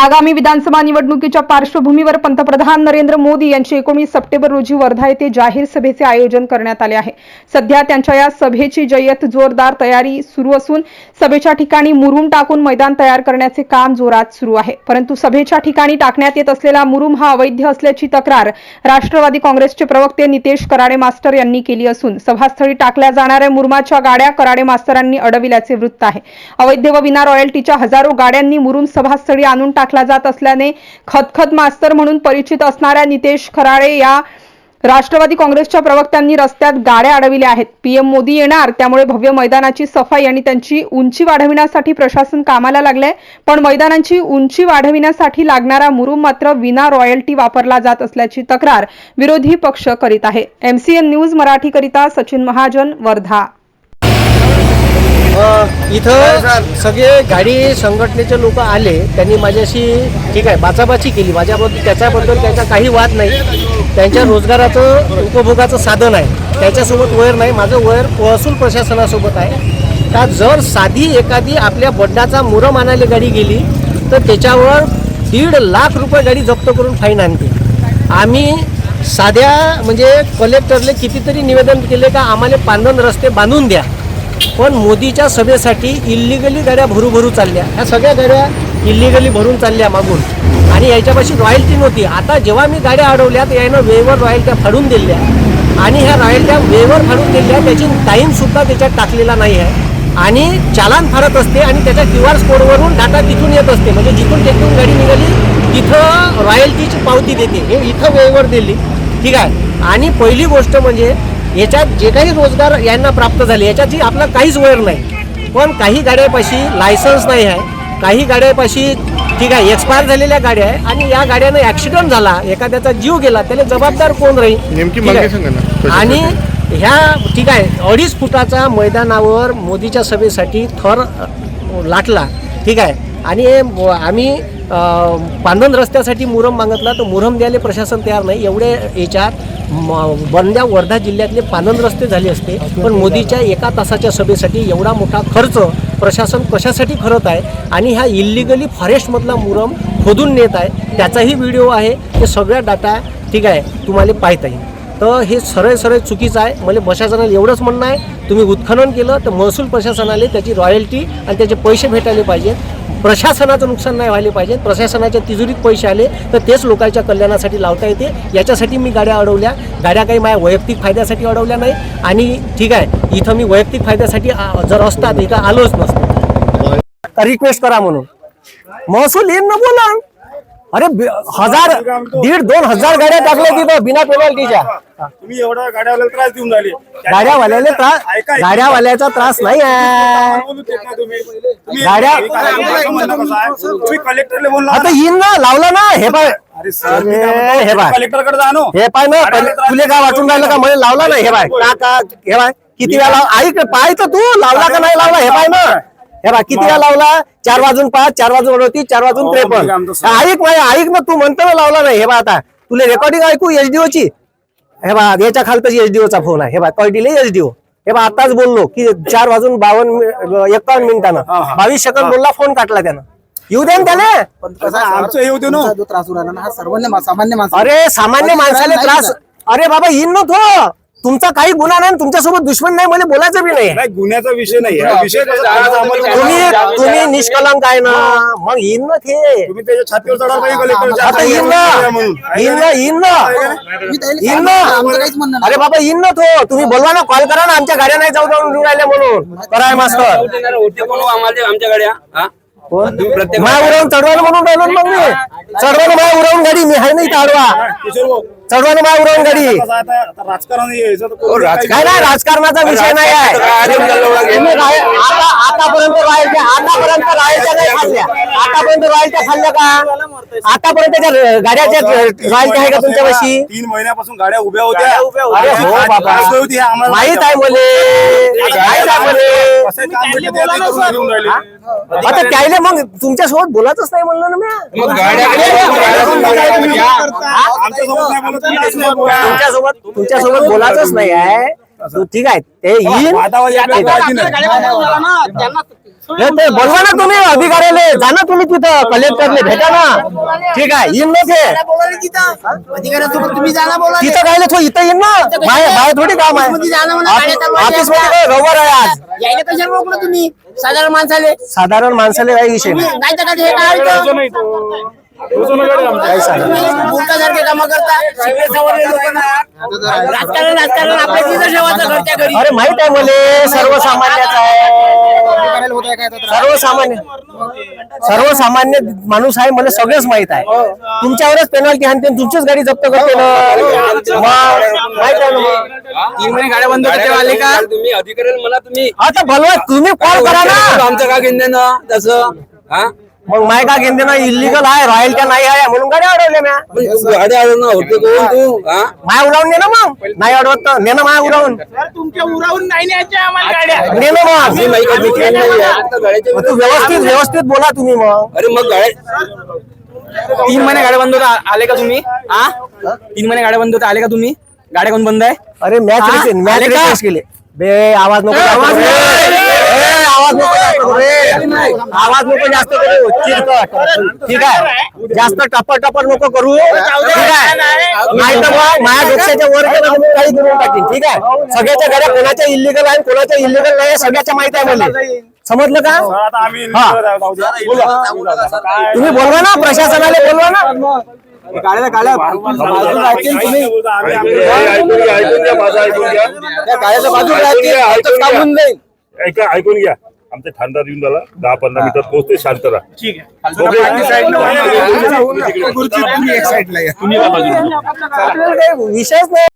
आगामी विधानसभा निवडणुकीच्या पार्श्वभूमीवर पंतप्रधान नरेंद्र मोदी यांची एकोणीस सप्टेंबर रोजी वर्धा येथे जाहीर सभेचे आयोजन करण्यात आले आहे. सध्या त्यांच्या या सभेची जय्यत जोरदार तयारी सुरू असून सभेच्या ठिकाणी मुरुम टाकून मैदान तयार करण्याचे काम जोरात सुरू आहे. परंतु सभेच्या ठिकाणी टाकण्यात येत असलेला मुरुम हा अवैध असल्याची तक्रार राष्ट्रवादी काँग्रेसचे प्रवक्ते नितेश कराडे मास्टर यांनी केली असून सभास्थळी टाकल्या जाणाऱ्या मुरुमाच्या गाड्या कराडे मास्तरांनी अडविल्याचे वृत्त आहे. अवैध व विना रॉयल्टीच्या हजारो गाड्यांनी मुरुम सभास्थळी आणून टाक राखला जात असल्याने खतखत मास्तर म्हणून परिचित असणाऱ्या नितेश खराळे या राष्ट्रवादी काँग्रेसच्या प्रवक्त्यांनी रस्त्यात गाड्या अडविल्या आहेत. पीएम मोदी येणार त्यामुळे भव्य मैदानाची सफाई आणि त्यांची उंची वाढविण्यासाठी प्रशासन कामाला लागलंय. पण मैदानांची उंची वाढविण्यासाठी लागणारा मुरुम मात्र विना रॉयल्टी वापरला जात असल्याची तक्रार विरोधी पक्ष करीत आहे. एमसीएन न्यूज मराठीकरिता सचिन महाजन वर्धा. इथं सगळे गाडी संघटनेचे लोक आले. त्यांनी माझ्याशी ठीक आहे बाचाबाची केली. माझ्याबद्दल त्याच्याबद्दल त्याचा काही वाद नाही. त्यांच्या रोजगाराचं उपभोगाचं साधन आहे. त्याच्यासोबत वैर नाही. माझं वैर महसूल प्रशासनासोबत आहे. का जर साधी एखादी आपल्या बड्डाचा मुरम आणायला गाडी गेली तर त्याच्यावर दीड लाख रुपये गाडी जप्त करून फाईन आणते. आम्ही साध्या म्हणजे कलेक्टरले कितीतरी निवेदन केले का आम्हाला पांदन रस्ते बांधून द्या. पण मोदीच्या सभेसाठी इल्लिगली गाड्या भरू भरू चालल्या. ह्या सगळ्या गाड्या इल्लिगली भरून चालल्या मागून. आणि याच्यापाशी रॉयल्टी नव्हती. आता जेव्हा मी गाड्या अडवल्या तर यानं वेवर रॉयल्ट्या फाडून दिल्या. आणि ह्या रॉयल्ट्या वेवर फाडून दिल्या त्याची टाईमसुद्धा त्याच्यात टाकलेला नाही आहे. आणि चालान फाडत असते आणि त्याच्या क्यू आर कोडवरून डाटा तिथून येत असते. म्हणजे जिथून तिथून गाडी निघाली तिथं रॉयल्टीची पावती देते. हे इथं वेवर दिली. ठीक आहे. आणि पहिली गोष्ट म्हणजे याच्यात जे काही रोजगार यांना प्राप्त झाले याच्यात आपला काहीच वैर नाही. पण काही गाड्यापाशी लायसन्स नाही आहे. काही गाड्यापाशी ठीक आहे एक्सपायर झालेल्या गाड्या आहे आणि या गाड्यानं ॲक्सिडेंट झाला एखाद्याचा जीव गेला त्याला जबाबदार कोण राहील? नेमकी ठीक? सांगा ना. आणि ह्या ठीक आहे अडीच फुटाचा मैदानावर मोदीच्या सभेसाठी थर अ, लाटला. ठीक आहे. आणि हे म- आम्ही अ, रस्त्यासाठी मुरम मागितला तर मुरम द्यायला प्रशासन तयार नाही. एवढे याच्यात म- बंद्या वर्धा जिल्ह्यातले पांदन रस्ते झाले असते. पण मोदीच्या एका तासाच्या सभेसाठी एवढा मोठा खर्च प्रशासन कशासाठी करत आहे? आणि ह्या इल्लिगली फॉरेस्टमधला मुरम खोदून नेत आहे त्याचाही व्हिडिओ आहे. ते सगळ्या डाटा ठीक आहे तुम्हाला पाहता येईल. तर हे सरळ सरळ चुकीचं आहे. मला प्रशासनाला एवढंच म्हणणं आहे. तुम्ही उत्खनन केलं तर महसूल प्रशासनाला त्याची रॉयल्टी आणि त्याचे पैसे भेटायला पाहिजेत. प्रशासनाचं नुकसान नाही व्हायला पाहिजे. प्रशासनाच्या तिजोरीत पैसे आले तर तेच लोकांच्या कल्याणासाठी लावता येते. याच्यासाठी मी गाड्या अडवल्या. गाड्या काही माझ्या वैयक्तिक फायद्यासाठी अडवल्या नाही. आणि ठीक आहे इथं मी वैयक्तिक फायद्यासाठी जर असतात इथं आलोच नसतो. रिक्वेस्ट करा म्हणून. महसूल येईन ना बोला अरे बी- हजार दीड दोन हजार गाड्या टाकल्या तिथं बिना पेनल्टीच्या तुम्ही एवढा गाड्यावाल्याला त्रास देऊन राहिले. गाड्यावाल्याला त्रास ऐका, ऐका. गाड्यावाल्याचा त्रास नाही आहे बोलू देत नाही तुम्ही. तुम्ही- गाड्या- कसं आहे? तुम्ही कलेक्टरला बोलला आता येईन ना लावला ना. हे पाय अरे सर मी अरे, काय म्हणतो, हे बाय. कलेक्टरकडे जा नो. हे पाय ना तुले काय वाचून राहिलं का मला लावला ना हे बाय का का हे बाय किती वेळा लाव ऐक पाय तर तू. लावला का नाही लावला? हे पाय ना. हे बा किती वेळा लावला? चार वाजून पाच चार वाजून अडोतीस चार वाजून हो, त्रेपन्न. सर. ऐक माय ऐक ना तू म्हणतो ना लावला नाही. हे बा आता तुला रेकॉर्डिंग ऐकू एचडीओ ची हे बा याच्या खालतच एचडीओ चा फोन आहे. हे बा कळटीले एचडीओ हे बा आताच बोललो की चार वाजून बावन्न मि- एकावन्न मिनिटानं. बावीस सेकंद बोलला फोन काटला त्यानं. येऊ दे ना त्याला. पण कसं आता आमचं हे होते ना. त्रास हा सर्वांना सामान्य माणसं. अरे सामान्य माणसाला त्रास. अरे बाबा येईन ना तो. तुमचा काही गुन्हा नाही तुमच्यासोबत दुश्मन नाही मला बोलायचं बी नाही. नाही गुन्ह्याचा विषय नाही. हा विषय कसा आहे, आम्हाला- तुम्ही तुम्ही निष्कलंक आहे ना. मग येईन ना ते. तुम्ही त्याच्या छातीवर चढा पाहिजे कलेक्टरच्या आता येईन ना. येईन ना येईन ना. येईन. अरे बाबा येईन ना तो. तुम्ही बोलवा ना कॉल करा ना. आमच्या गाड्या नाही जाऊ जाऊन राहिल्या म्हणून. कराय मास्तर. होते कोण आम्हाला आमच्या गाड्या माय उडवून चढवायला म्हणून राहिलो ना मग मी चढवायला माय उडवून गाडी मी आहे नाही आडवा. चढवायला माय उडवून गाडी. राजकारण काय नाही राजकारणाचा विषय नाही आहे. आता आतापर्यंत राहायच्या आतापर्यंत राहायच्या नाही खाल्ल्या. आतापर्यंत राहायच्या खाल्ल्या का? आतापर्यंत त्या गाड्याच्या राहायच्या आहे का तुमच्यापाशी तीन महिन्यापासून गाड्या उभ्या होत्या. अरे हो बाबा. माहीत आहे. मले. माहीत आहे राहिले. आता त्याले मग तुमच्यासोबत बोलायचंच नाही म्हणलं ना मी? तुमच्यासोबत तुमच्यासोबत बोलायचंच नाही आहे तू ठीक आहे ते. हे ते बोलवा ना तुम्ही अधिकाऱ्याला जा ना तुम्ही तिथं कलेक्टरने भेटा ना ठीक आहे येईन ना ते तिथं काय तो इथं येईन ना बाहेर बाहेर थोडी काम आहे ऑफिसमध्ये काय रविवार आहे आज तुम्ही साधारण माणसाले साधारण माणसाला काही विषय नाही काय काय इथं? काय सांगा मूर्खासारखे कामं करता. शिकले सवरले लोकं ना. राजकारण राजकारण आपल्या तिथं ठेवायचं घरच्या घरी. अरे माहीत आहे मले सर्वसामान्याच आहे. सर्वसामान्य सर्वसामान्य माणूस आहे मला सगळंच माहीत आहे. तुमच्यावरच पेनल्टी आणते आणि तुमचीच गाडी जप्त करते ना. मग माहीत आहे ना मग. तीन महिने गाड्या बंद होत्या आले का? तुम्ही अधिकाऱ्याला म्हणा तुम्ही. आता भलवा तुम्ही कॉल करा ना. आमचं का घेणं ना तसं. हा? मग माय का घेते ना इलिगल आहे रॉयल का नाही आहे म्हणून गाडी अडवल्या म्या. पण गाड्या आलो ना होते कोण तू हा? माय उडवून ने ना मग. नाही अडवत तर ने ना माय उडवून. तुमच्या उरावून नाही न्यायच्या आम्हाला गाड्या. ने ना मग. मी माहिती आहे, भीती नाही आहे. आता गाड्याच्या मग तू व्यवस्थित व्यवस्थित बोला तुम्ही मग. अरे मग गाड्या तीन महिने गाड्या बंद होता आले का तुम्ही? आ तीन महिने गाड्या बंद होता आले का तुम्ही? गाड्या कोण बंद आहे? अरे मॅच हा? मॅच आले का? रेस केले. बे आवाज नको आवाज. ए, आवाज नको. आवाज नको जास्त करू. चिरकट. ठीक आहे. जास्त टप्पर टप्पर नको करू. ठीक आहे. नाही तर मग माझ्या डोक्याच्या वर काही करून टाकीन. ठीक आहे. सगळ्याच्या घड्या कोणाच्या इलिगल आहे कोणाच्या इलिगल नाही सगळ्याच्या माहिती आहे मला. समजलं का? हा. तुम्ही बोलवा ना. प्रशासनाला बोलवा ना. गाड्या गाड्या. बाजूला तुम्ही. त्या गाड्याच्या बाजूला ऐकून घ्या, आमचं ऐकून काम घ्या. होऊन जाईल ऐका ऐकून घ्या आमचे ठाणदार येऊन झाला दहा पंधरा मिनिटात पोहोचते शांत राहा विषयच नाही.